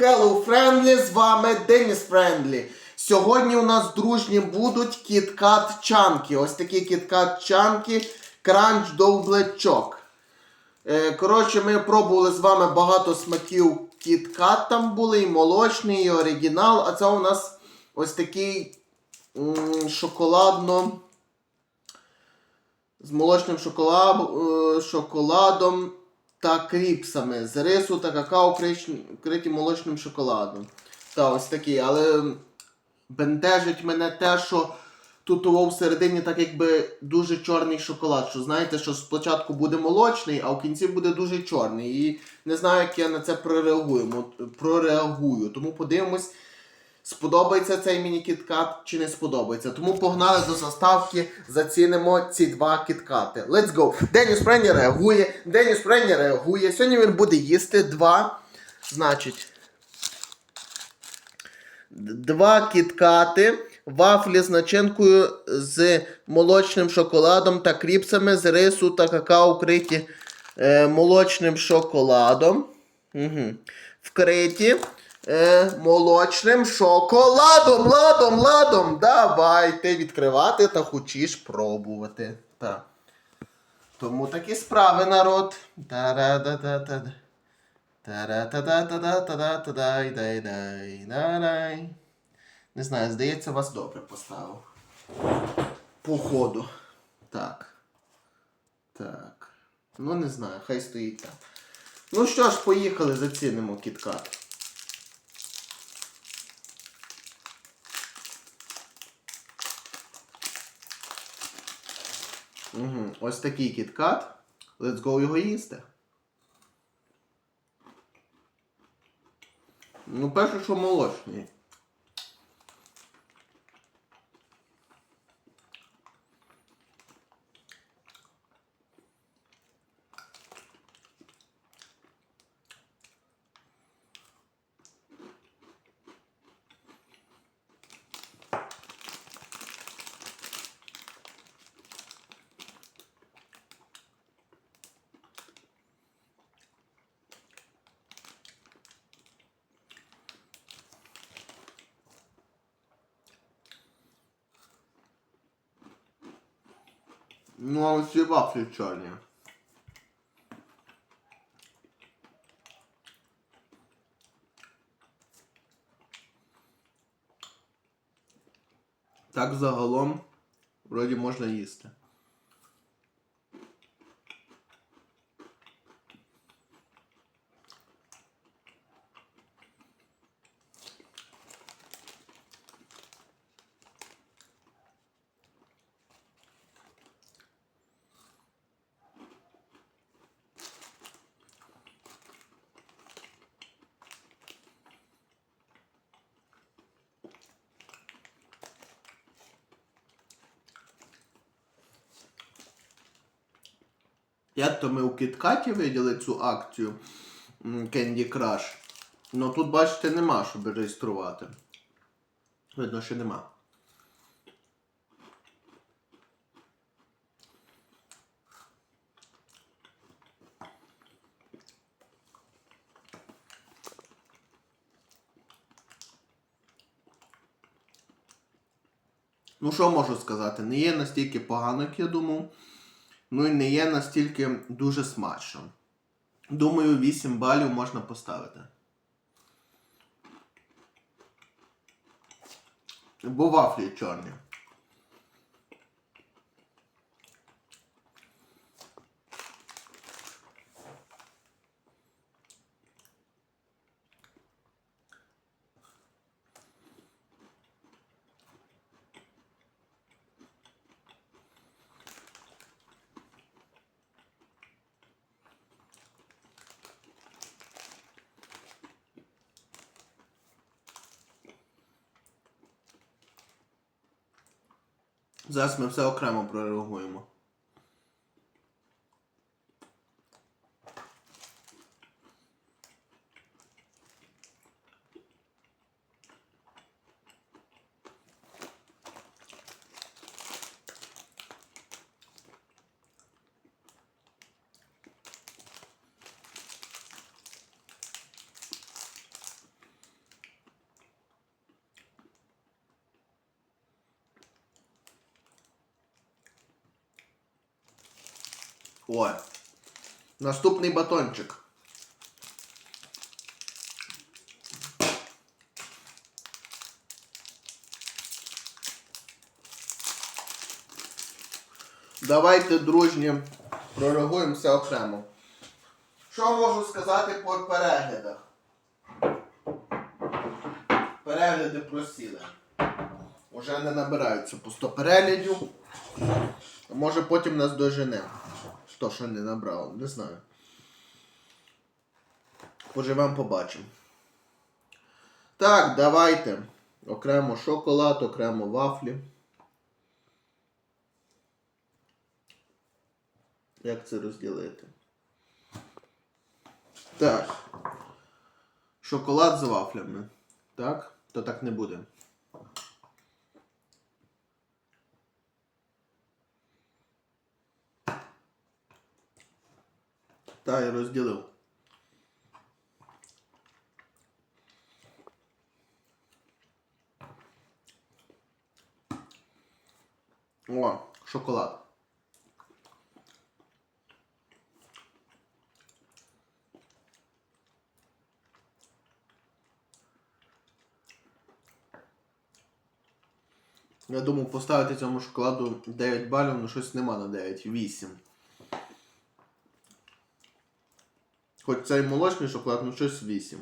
Hello Friendly, з вами Деніс Френдлі. Сьогодні у нас дружні будуть кіткат чанки. Ось такі кіткат чанки, кранч довблечок. Коротше, ми пробували з вами багато смаків кіткат там були, і молочний, і оригінал. А це у нас ось такий шоколадно. З молочним е, шоколадом та кріпсами з рису та какао вкриті молочним шоколадом. Та ось такі, але бентежить мене те, що тут всередині так якби дуже чорний шоколад. Що знаєте, що спочатку буде молочний, а в кінці буде дуже чорний. І не знаю, як я на це прореагую. прореагую. Тому подивимось. Сподобається цей мені кіткат чи не сподобається. Тому погнали до заставки, зацінимо ці два кіткати. Let's go! Деніс Прені реагує. Деніс Прені реагує. Сьогодні він буде їсти два. Значить. Два кіткати. Вафлі з начинкою з молочним шоколадом та кріпсами з рису та какао вкриті е, молочним шоколадом. Угу. Вкриті е, молочним шоколадом. Ладом, ладом. Давайте відкривати та хочеш пробувати. Так. Тому такі справи, народ. Не знаю, здається, вас добре поставив. По ходу. Так. Так. Ну, не знаю, хай стоїть так. Ну що ж, поїхали, зацінимо кіткат. Угу. Ось такий кіткат. Let's go його їсти. Ну, перше, що молочний. Ну, а ось ці вафлі чорні. Так загалом вроді можна їсти. Як то ми у Кіткаті виділи цю акцію Candy Crush. Ну тут, бачите, нема, щоб реєструвати. Видно, що нема. Ну, що можу сказати? Не є настільки погано, як я думав. Ну і не є настільки дуже смачно. Думаю, 8 балів можна поставити. Бо вафлі чорні. Зараз ми все окремо прореагуємо. Ой. Наступний батончик. Давайте дружні прореагуємо окремо. Що можу сказати по переглядах? Перегляди просіли. Уже не набираються по 100 переглядів. Може потім нас дожене. То, що не набрало, не знаю. Поживемо, побачимо. Так, давайте. Окремо шоколад, окремо вафлі. Як це розділити? Так. Шоколад з вафлями. Так? То так не буде. Та, я розділив. О, шоколад. Я думав поставити цьому шоколаду 9 балів, але щось нема на 9, 8. Хоч це і молочний шоколад, ну щось 8.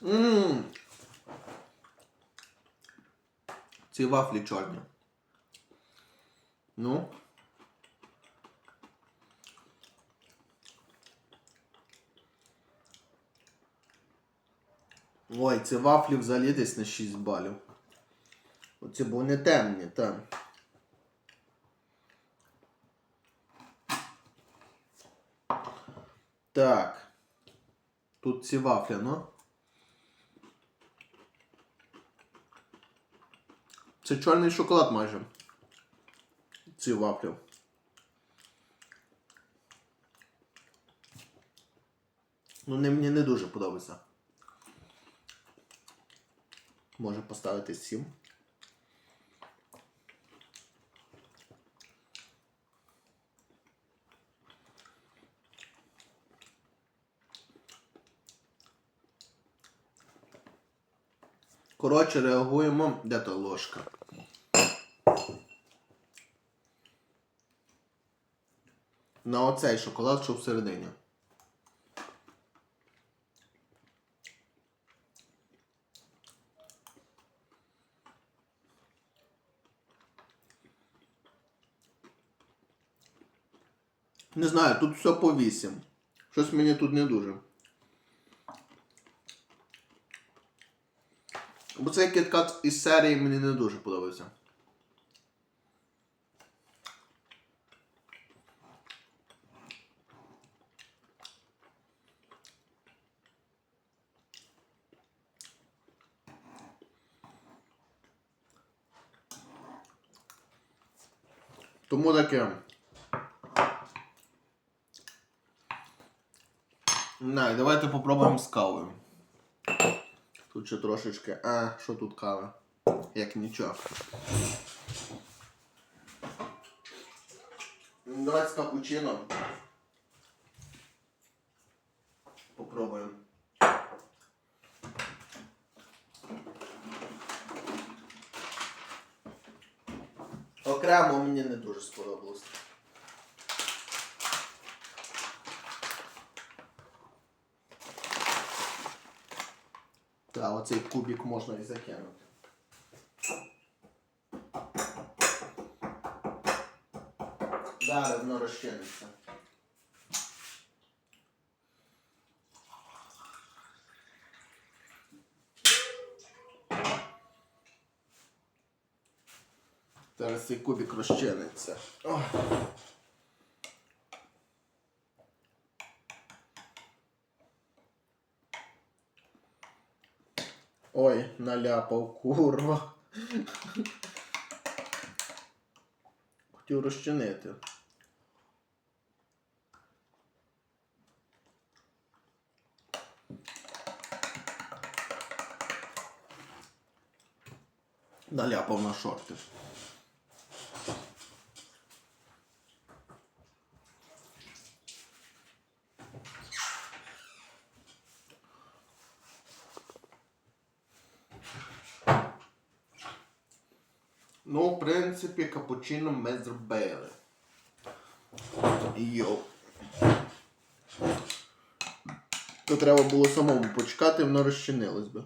Ммм. Ці вафлі чорні. Ну. Ой, ці вафлі взагалі десь на 6 балів. Оці бо вони темні, так. Так. Тут ці вафлі, ну. Це чорний шоколад майже. Ці вафлі. Ну, не, мені не дуже подобається. Може поставити 7. Коротше, реагуємо. Де та ложка? На оцей шоколад, що всередині. Не знаю, тут все по 8. Щось мені тут не дуже. Бо цей кіткат із серії мені не дуже подобається. Тому таке. Не, давайте попробуємо з кавою. Тут ще трошечки. А, що тут кава? Як нічого. Давайте з капучино. Попробуємо. Окремо мені не дуже сподобалось. Та, оцей кубик можна і закинути. Зараз воно розчиниться. Зараз цей кубик розчиниться. Ох. Ой, наляпав, курва. Хотів розчинити. Наляпав на шорти. Ну, в принципі, капучино ми зробили. Йоу. То треба було самому почекати, воно розчинилось би.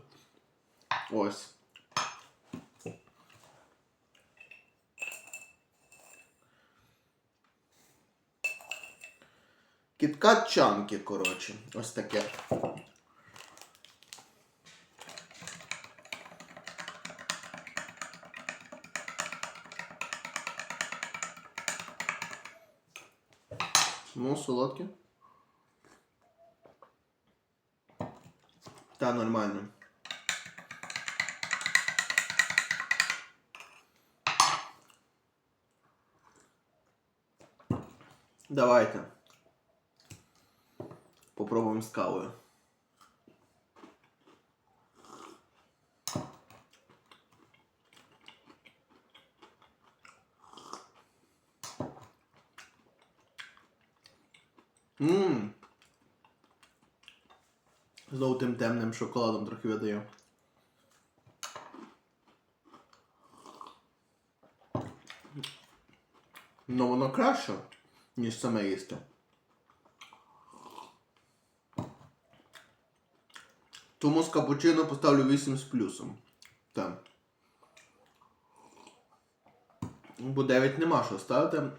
Ось. Кіткат чанки, коротше. Ось таке. Солодке. Та нормально. Давайте. Попробуємо з. Тим темним шоколадом трохи видаю. Ну воно краще, ніж саме їсти. Тому з капучино поставлю 8 з плюсом. Так. Бо 9 нема що ставити.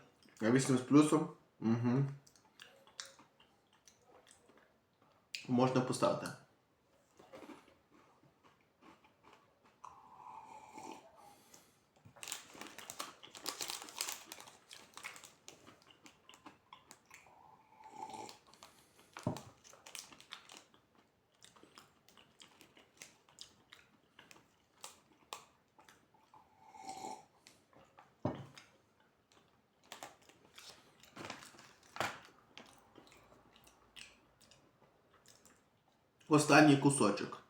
А 8 з плюсом. Угу. Можна поставити. Останній кусочок.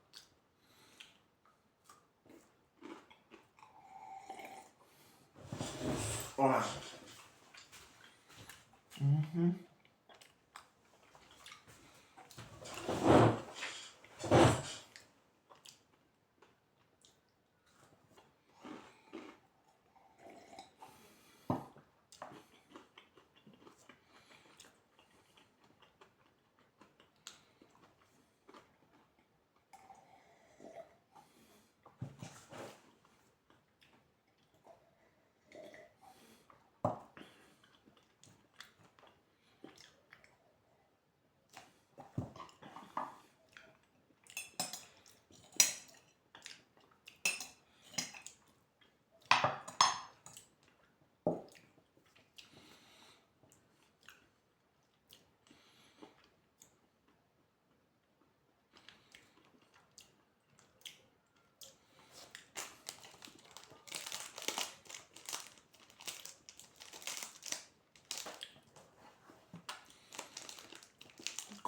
Ой.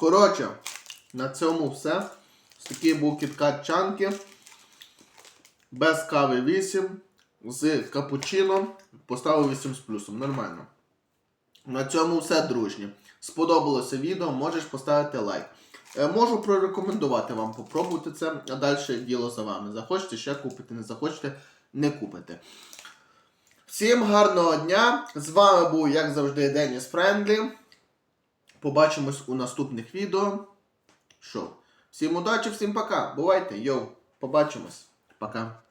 Коротше, на цьому все. Ось такий був кіткат чанки. Без кави 8. З капучино. Поставив 8 з плюсом. Нормально. На цьому все, дружні. Сподобалося відео, можеш поставити лайк. Е, Можу прорекомендувати вам попробувати це, а далі діло за вами. Захочете ще купити, не захочете, не купите. Всім гарного дня! З вами був, як завжди, Деніс Френдлі. Побачимось у наступних відео. Що? Всім удачі, всім пока. Бувайте, йоу. Побачимось. Пока.